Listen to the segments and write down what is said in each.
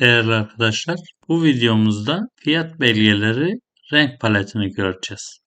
Değerli arkadaşlar, bu videomuzda fiyat belgeleri renk paletini göreceğiz.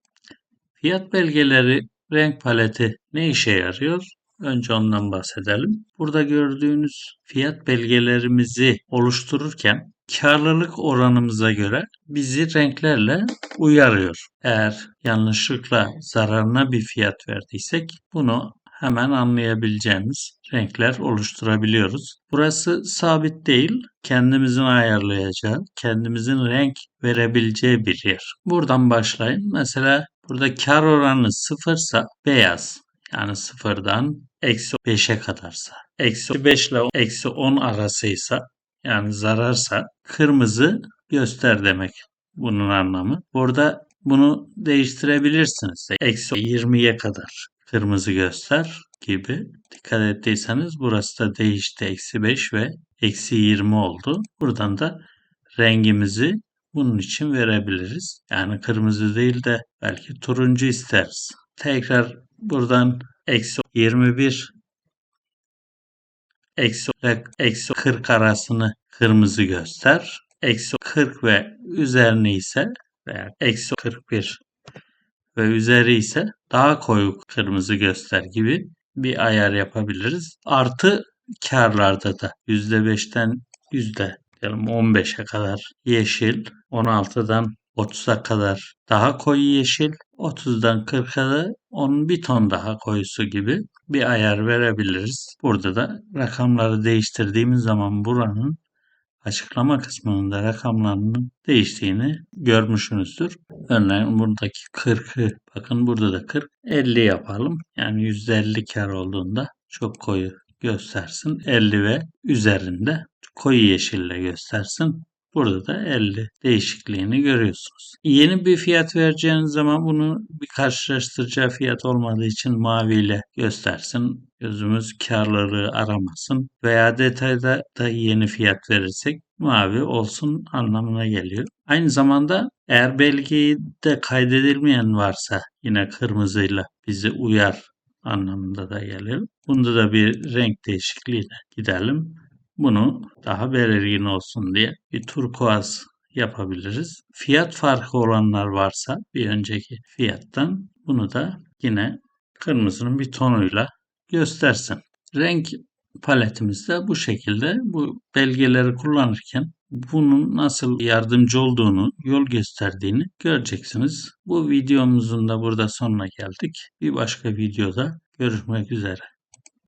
Fiyat belgeleri renk paleti ne işe yarıyor? Önce ondan bahsedelim. Burada gördüğünüz fiyat belgelerimizi oluştururken karlılık oranımıza göre bizi renklerle uyarıyor. Eğer yanlışlıkla zararına bir fiyat verdiysek bunu hemen anlayabileceğimiz renkler oluşturabiliyoruz. Burası sabit değil, kendimizin ayarlayacağı, kendimizin renk verebileceği bir yer. Buradan başlayın. Mesela burada kar oranı sıfırsa beyaz. Yani sıfırdan eksi 5'e kadarsa. Eksi 5 ile eksi 10 arasıysa yani zararsa kırmızı göster demek bunun anlamı. Burada bunu değiştirebilirsiniz. Eksi 20'ye kadar kırmızı göster gibi. Dikkat ettiyseniz burası da değişti. Eksi 5 ve eksi 20 oldu. Buradan da rengimizi bunun için verebiliriz. Yani kırmızı değil de belki turuncu isteriz. Tekrar buradan eksi 21 eksi, eksi 40 arasını kırmızı göster. Eksi 40 ve üzerini ise veya eksi 41 ve üzeri ise daha koyu kırmızı göster gibi bir ayar yapabiliriz. Artı karlarda da %5'ten yüzde diyelim 15'e kadar yeşil, 16'dan 30'a kadar daha koyu yeşil, 30'dan 40'a da onun bir ton daha koyusu gibi bir ayar verebiliriz. Burada da rakamları değiştirdiğimiz zaman buranın açıklama kısmında rakamlarının değiştiğini görmüşsünüzdür. Örneğin buradaki 40'ı bakın burada da 40 50 yapalım. Yani %50 kar olduğunda çok koyu göstersin. 50 ve üzerinde koyu yeşille göstersin. Burada da 50 değişikliğini görüyorsunuz. Yeni bir fiyat vereceğiniz zaman bunu bir karşılaştıracağı fiyat olmadığı için maviyle göstersin. Gözümüz karlılığı aramasın. Veya detayda da yeni fiyat verirsek mavi olsun anlamına geliyor. Aynı zamanda eğer belgeyi de kaydedilmeyen varsa yine kırmızıyla bizi uyar anlamında da gelir. Bunda da bir renk değişikliğine gidelim. Bunu daha belirgin olsun diye bir turkuaz yapabiliriz. Fiyat farkı olanlar varsa bir önceki fiyattan bunu da yine kırmızının bir tonuyla göstersin. Renk paletimizde bu şekilde bu belgeleri kullanırken bunun nasıl yardımcı olduğunu, yol gösterdiğini göreceksiniz. Bu videomuzun da burada sonuna geldik. Bir başka videoda görüşmek üzere.